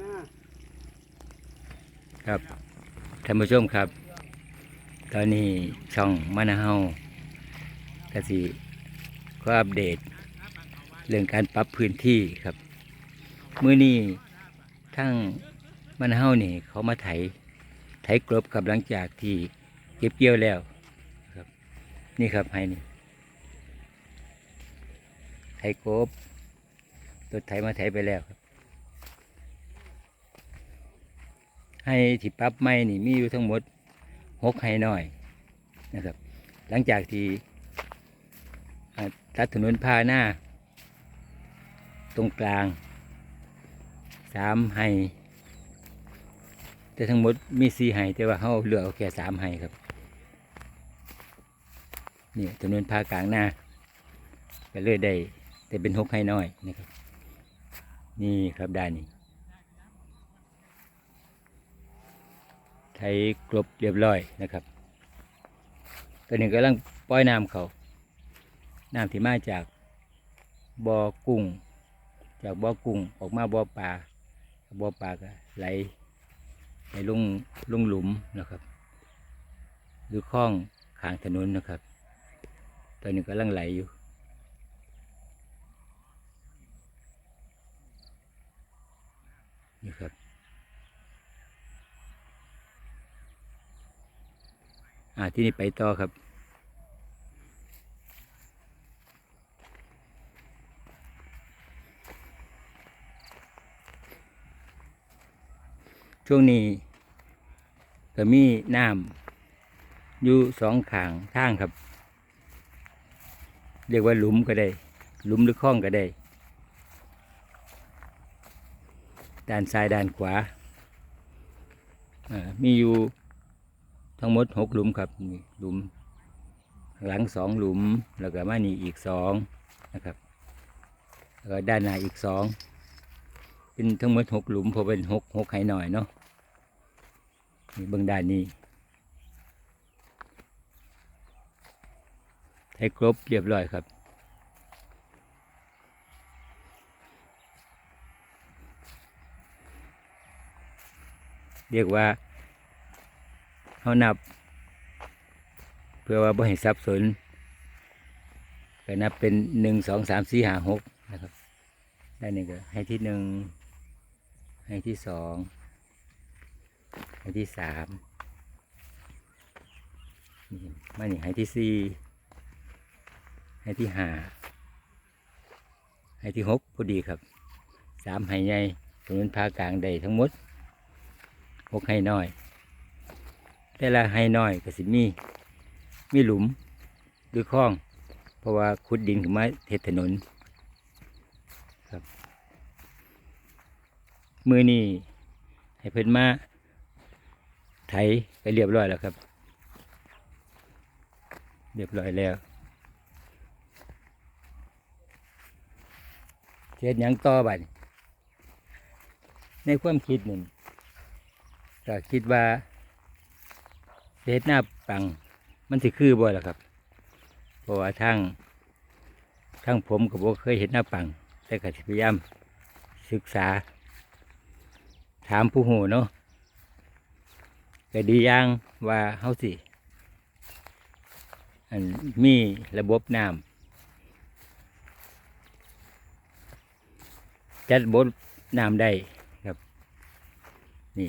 หน้าครับท่านผู้ชมครับ ตอนนี้ช่องมะนาวกสิก็อัปเดต เรื่องการปรับพื้นที่ครับเมื้อนี้ทั้งมะนาวนี่เขามาไถไถกลบกับหลังจากที่เก็บเกี่ยวแล้วครับ นี่ครับให้นี่ไถกบรถไถมาไถไปแล้วครับ ให้ที่ปรับไม่นี่มีอยู่ทั้งหมดหกให้น้อยนะครับ หลังจากที่ตัดถนนพาหน้า ตรงกลางสามให้แต่ทั้งหมดมีสี่ให้แต่ว่าเขาเหลือแค่สามให้ครับนี่ถนนพากลางหน้าก็เลยได้แต่เป็นหกให้น้อยนะครับ นี่ครับด้านนี้ ไถกลบเรียบร้อยนะครับ ตอนนี้กำลังปล่อยน้ำเขาน้ำที่มาจากบ่อกุ้ง จากบ่อกุ้งออกมาบ่อปลาบ่อปลาก็ไหลไหลลงลงหลุมนะครับหรือคล้องขางถนนนะครับ ตอนนี้กำลังไหลอยู่นี่ครับ อ่าที่นี่ไปต่อครับช่วงนี้ก็มีน้ำอยู่สองขางทางครับ เรียกว่าหลุมก็ได้ หลุมหรือคลองก็ได้ ด้านซ้ายด้านขวา มีอยู่ ทั้งหมดหกหลุมครับนี่หลุม หลังสองหลุมแล้วก็มานี่อีกสองนะครับแล้วก็ด้านหน้าอีกสองเป็นทั้งหมดหกหลุมเพอเป็นหกหกไข่หน่อยเนาะนี่เบื้องด้านนี้ให้ครบเรียบร้อยครับเรียกว่า เขานับ เพื่อว่าบ่ให้สับสนก็นับเป็นหนึ่งสองสามสี่ห้าหกนะครับได้หนึ่งก็ให้ที่หนึ่งให้ที่สองให้ที่สามนี่มานี่ให้ที่สี่ให้ที่ห้าให้ที่หกพอดีครับสามให้ใหญ่ถนนพากลางได้ทั้งหมดหกให้น้อย แต่ละให้น้อยก็สิมี มีหลุมหรือคลอง เพราะว่าขุดดินขึ้นมาเทถนนครับมือนี้ให้เพิ่นมาไถไปเรียบร้อยแล้วครับ เรียบร้อยแล้วเทียนยังต่อบัดนี้ในความคิดหนึ่งก็คิดว่า เฮ็ดหน้าปัง มันสิคือบ่ล่ะครับ เพราะว่าทางทางผมก็บ่เคยเห็นหน้าปัง แต่ก็พยายามศึกษา ถามผู้หูเนาะก็ดีอย่างว่าเฮาสิอันมีระบบน้ำจัดบบน้ำได้ครับ นี่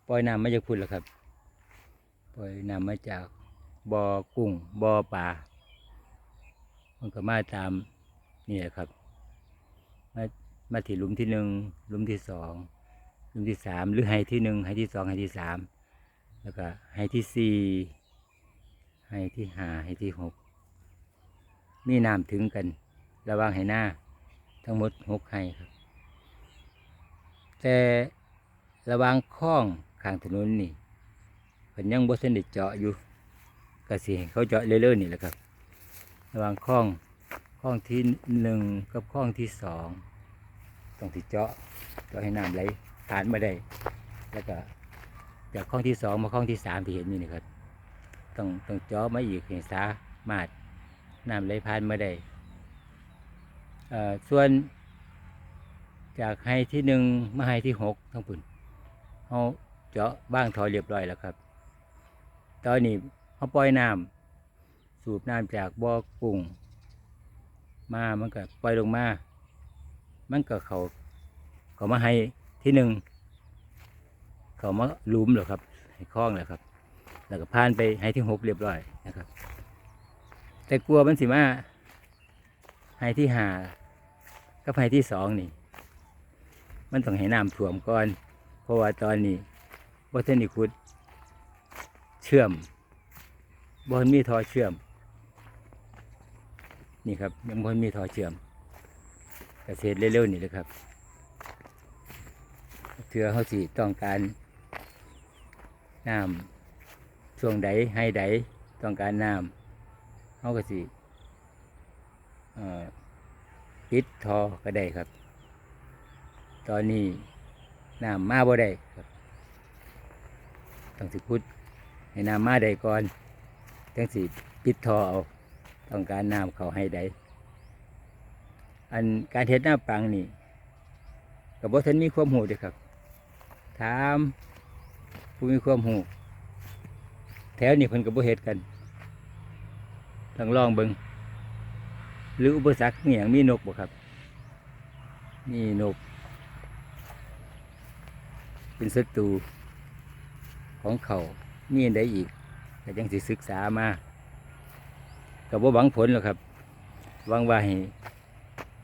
ป ล่อยน้ำมาจากพุ่นแล้วครับ ปล่อยน้ำมาจากบ่อกุ้งบ่อปลา มันก็มาตามนี่แหละครับ มามาที่หลุมที่หนึ่งหลุมที่สองหลุมที่สามหรือไฮที่หนึ่งไฮที่สองไฮที่สามแล้วก็ไฮที่สี่ไฮที่ห้าไฮที่หกมีน้ำถึงกัน ระวางไฮหน้า ทั้งหมดหกไฮครับ แต่ระวางคลอง ข้างถนนนี่เพิ่นยังบ่ทันได้เจาะอยู่ก็สิให้เขาเจาะเรื่อยๆนี่แหละครับ ระหว่างคลองคลองที่หนึ่งกับคลองที่สองต้องที่เจาะเจาะให้น้ำไหลผ่านมาได้ แล้วก็จากคลองที่สองมาคลองที่สามที่เห็นนี่นะครับ ต้องต้องเจาะมาอีกให้สามารถน้ำไหลผ่านมาได้ส่วนจากไฮที่หนึ่งมาไฮที่หกทั้งปุ่นเขา เจาะบ้างทอเรียบร้อยแล้วครับ ตอนนี้เขาปล่อยน้ำสูบน้ำจากบ่อกุ้งมามันก็ปล่อยลงมา มันก็เขาเขามาให้ที่หนึ่งเขามาหลุมเหรอครับ ให้คล้องแล้วครับ แล้วก็ผ่านไปให้ที่หกเรียบร้อยนะครับ แต่กลัวมันสิมาให้ที่หากับให้ที่สองนี่ มันต้องให้น้ำท่วมก่อน เพราะว่าตอนนี้ บ่ทันได้ขุดเชื่อมบ่ทันมีทอเชื่อม นี่ครับยังบ่ทันมีทอเชื่อมเกษตรเร็วๆนี่เลยครับเพื่อเขาสิต้องการน้ำช่วงใดให้ใดต้องการน้ำเขาก็สิปิดทอก็ได้ครับ ตอนนี้น้ำมาบ่ได้ครับ ต้องสิพุดให้น้ำมาได้ก่อนจังสิปิดท่อเอาต้องการน้ำเขาให้ได้อันการเฮ็ดน้ำปังนี่กับบ่ทันมีความหูเด้อครับ ถามผู้มีความหูแถวนี้เพิ่นก็บ่เฮ็ดกันต้องลองเบิงหรืออุปสรรคมีหยังมีนกบ่ครับ มีนก เป็นศัตรู ของเขามีอันใดอีกก็ยังสิศึกษามากับว่าหวังผลหรอกครับหวังว่าให้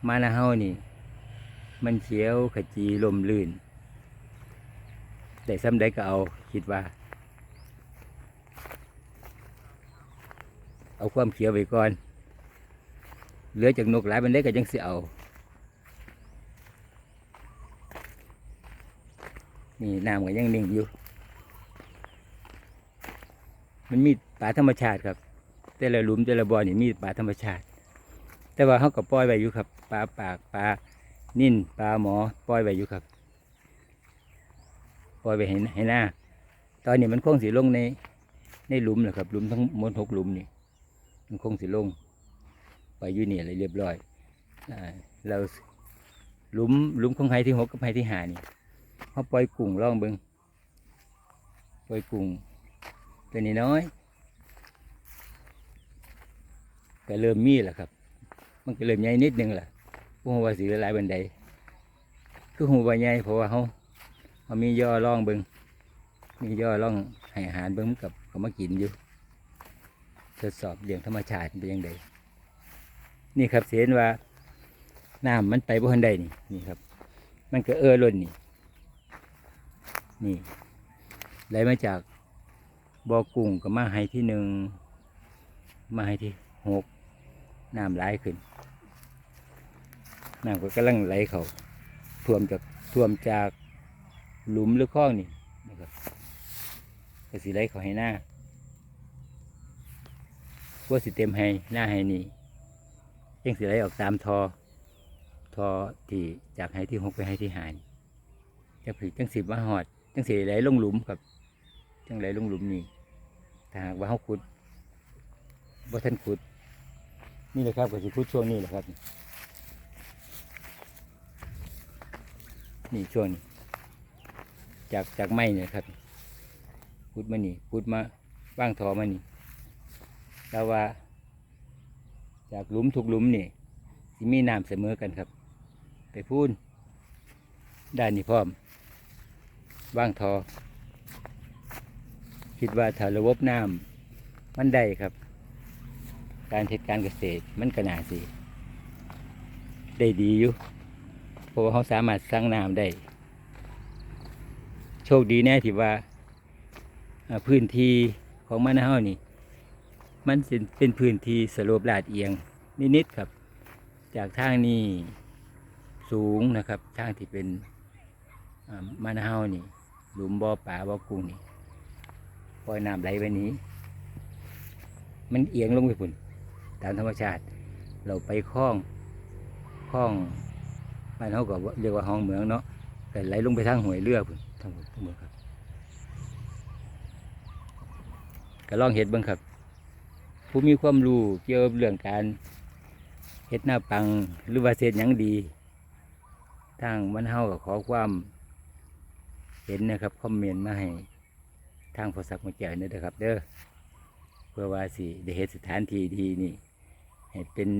มานาเฮานี่ มันเขียวขจีลมลื่นแต่ซ้ำใดก็เอาคิดว่า เอาความเขียวไว้ก่อน เหลือจากนกหลายมันได้ก็ยังสิเอานี่น้ำก็ยังนิ่งอยู่ มันมีป่าธรรมชาติครับ แต่ละหลุมแต่ละบ่อนี่มีป่าธรรมชาติ แต่ว่าเขาก็ปล่อยไว้อยู่ครับปลาปากปลานิ่นปลาหมอปล่อยไว้อยู่ครับ ปล่อยไว้ให้ให้หน้าตอนนี้มันคงสีลงในในหลุมแหละครับหลุมทั้งหมดหกหลุมนี่มันคงสีลง ไปอยู่นี่อะไรเรียบร้อยเราหลุมหลุมของไฮที่หกกับไฮที่ห้านี่เขาปล่อยกุ้งล่องเบิงปล่อยกุ้ง ตัวนี้น้อยก็เริ่มมีแล้วครับ มันก็เริ่มใหญ่นิดนึงแหละพวกว่าสีละลายบันไดคือหูว่าใหญ่เพราะว่าเขาเขามีย่อร่องเบิงมีย่อร่องให้อาหารเบิงมันกับเขามากินอยู่ทดสอบเรื่องธรรมชาติเป็นยังไงนี่ครับเสียนว่าน้ำมันไปบ่ทันใดนี่นี่ครับ มันก็เออล้นนี่ นี่ไหลมาจาก บ่อกุ้งก็มาให้ที่หนึ่งมาให้ที่หกน้ำไหลขึ้นน้ำก็กำลังไหลเขาท่วมจากท่วมจากหลุมหรือคลองนี่นะครับก็สิไหลเขาให้หน้าว่าสิเต็มให้หน้าให้นี่ยังสิไหลออกตามทอทอที่จากให้ที่หกไปให้ที่หานจะผลิตจังสิบมาหอดจังสิไหลลงหลุมครับจังไหลลงหลุมนี่ ถ้าหากว่าเขาขุดว่าท่านขุด นี่แหละครับก็สิขุดช่วงนี้แหละครับ นี่ช่วงนี้จากจากไม้เนี่ยครับขุดมานี่ขุดมาว่างทอมานี่แต่ว่า จากหลุมทุกหลุมนี่สิมีน้ำเสมอกันครับ ไปพูนด้านนี้พร้อมว่างทอ คิดว่าถ้าระบบน้ำมันได้ครับ การเทศการเกษตรมันก็น่าสิได้ดีอยู่เพราะว่าเขาสามารถสร้างน้ำได้ โชคดีแน่ที่ว่าพื้นที่ของมันเฮานี่ มันเป็นเป็นพื้นที่สโลปลาดเอียงนิดๆครับ จากทางนี้สูงนะครับทางที่เป็นมะนาวนี่ หลุมบ่อป่าบ่อกุ้งนี่ ปล่อยน้ำไหลไปนี้ มันเอียงลงไปพุ่น ตามธรรมชาติ เราไปคลองคลองบ้านเขาก็เรียกว่าห้องเหมืองเนาะแต่ไหลลงไปทางห้วยเรือพุ่นทั้งหมดทั้งหมดครับก็ลองเห็ดบ้างครับ ผู้มีความรู้เกี่ยวกับเรื่องการเฮ็ดหน้าปังหรือว่าเศษยังดีทางมันเฮาก็ขอความเห็นนะครับ คอมเมนต์มาให้ ทางพอสักมาแก้วนี่นะครับ เด้อเพื่อว่าสิได้เฮ็ดสถานที่ดีนี่ให้เป็น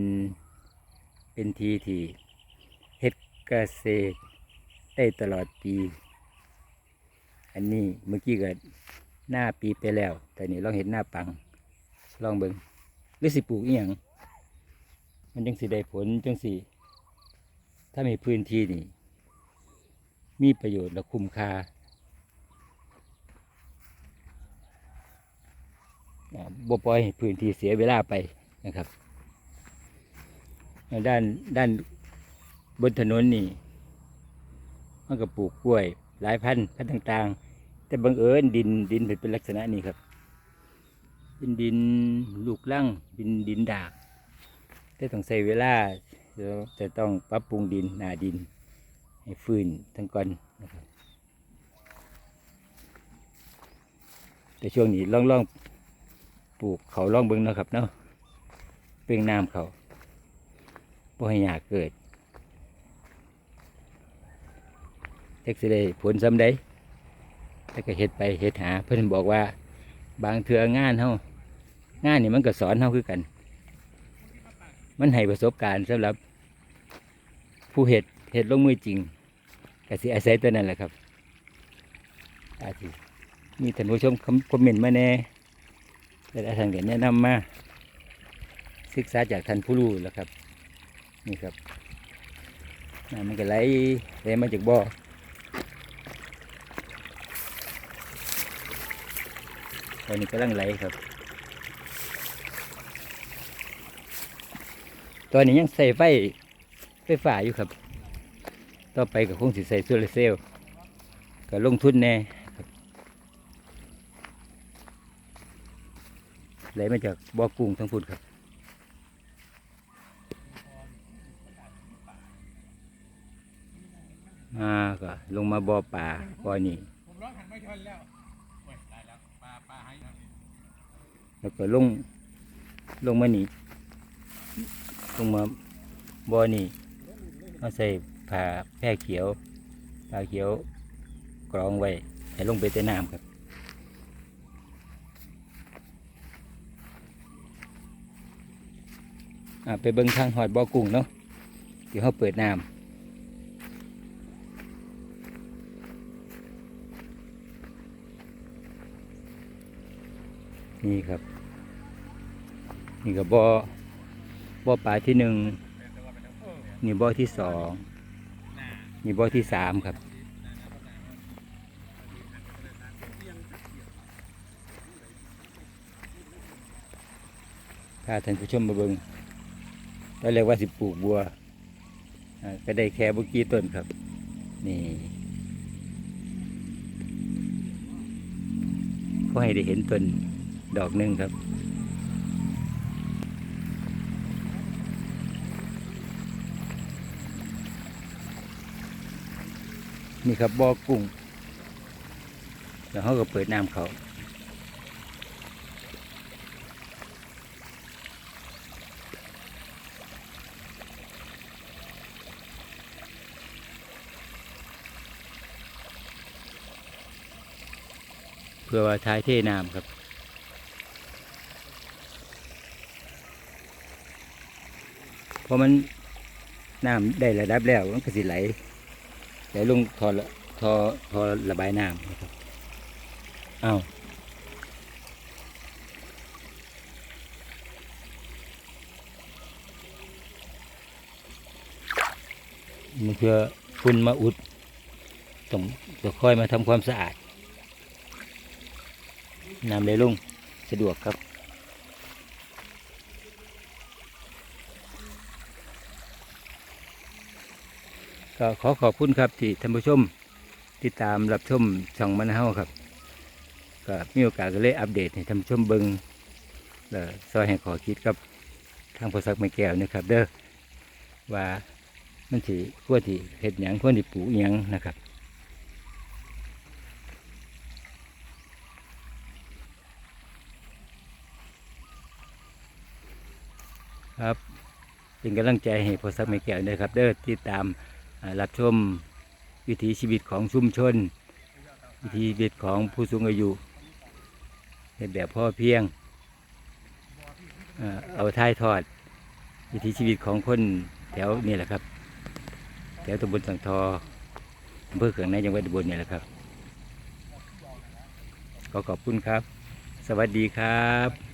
เป็นที่ที่เฮ็ดเกษตรได้ตลอดปี อันนี้เมื่อกี้ก็หน้าปีไปแล้ว แต่นี่ลองเห็นหน้าปัง ลองเบิงหรือสิปลูกอีหยังมันจังสิได้ผลจังสิถ้ามีพื้นที่นี่ มีประโยชน์และคุ้มค่าอ่า บ่ปล่อยพื้นที่เสียเวลาไปนะครับด้านด้านบนถนนนี่มันก็ปลูกกล้วย หลายพันพันต่าง ๆ แต่บังเอิญดินดินเป็นลักษณะนี้ครับเป็นดินลูกลังดินดินดากแต่ต้องใช้เวลาจะต้องปรับปรุงดินหนาดิน ให้ฟื้นทั้งก่อนนะครับแต่ช่วงนี้ล่องล่องๆ ปลูกเขาล่องเบิ้งนะครับเนาะเปล่งน้ำเขาบ่ให้ยากเกิดเท็กซิได้ผลซ้ำได้แต่ก็เฮ็ดไปเฮ็ดหา เพื่อนบอกว่า บางเทืองานเฮางานนี่มันก็สอนเฮาคือกัน มันให้ประสบการณ์สำหรับ ผู้เห็ดเห็ดลงมือจริงก็สิอาศัยตัวนั้นแหละครับอาจิมีท่านผู้ชมคอมคอมเมนต์มาแน่ แต่ละท่านก็แนะนำมาศึกษาจากท่านผู้รู้แล้วครับนี่ครับน้ำมันก็ไหลไหลมาจากบ่อตอนนี้กำลังไหลครับ ตอนนี้ยังใส่ไฟไฟฟ้าอยู่ครับ ต่อไปก็คงสิใส่โซลาร์เซลล์ก็ลงทุนแน่ครับ ไหลมาจากบ่อกุ้งทั้งพุ่นครับมาก็ลงมาบ่อป่าบ่อนี่แล้วโอ้ยตายแล้วปลาปลาหนีล้วก็ลงลงมานี่ลงมาบ่อนี่เอาใส่ผ้าแพร่เขียวผ้าเขียวกรองไว้ให้ลงไปใต้น้ำครับ อ่า ไปเบิ่งทางหอดบ่อกุ้งเนาะเดี๋ยวเขาเปิดน้ำนี่ครับ นี่ก็บ่อบ่อปลาที่หนึ่งนี่บ่อที่สองนี่บ่อที่สามครับพาท่านผู้ชมมาเบิง ตอนแรกว่าสิปลูกบัวก็ได้แค่บุกี้ต้นครับ นี่ก็ให้ได้เห็นต้นดอกหนึ่งครับนี่ครับบ่อกุ้ง แล้วเขาก็เปิดน้ำเขา เพื่อว่าท้ายเทน้ำครับพอมันน้ำได้ระดับแล้วมันก็สิไหลไหลลงทอละทอทอระบายน้ำนะครับเอ้ามันเพื่อฝุ่นมาอุดต้องจะค่อยมาทำความสะอาด น้ำไหลลงสะดวกครับ ก็ขอขอบคุณครับที่ท่านผู้ชมติดตามรับชมช่องมันเฮาครับก็มีโอกาสก็เลยอัปเดตให้ท่านผู้ชมเบิงแล้วซอยให้ขอคิดกับทางพอสักไม่แก้วนะครับ เด้อว่ามันสิควที่เห็ดหยังควที่ปลูกหยังนะครับ ครับ เป็นกำลังใจให้พอสักไม่แก้วนะครับ เด้อติดตามรับชมวิถีชีวิตของชุมชน วิถีชีวิตของผู้สูงอายุในแบบพ่อเพียง เอาท้ายทอด วิถีชีวิตของคนแถวนี่แหละครับ แถวตำบลสังทออำเภอเขืองในจังหวัดอุบลนี่แหละครับ ขอขอบคุณครับ สวัสดีครับ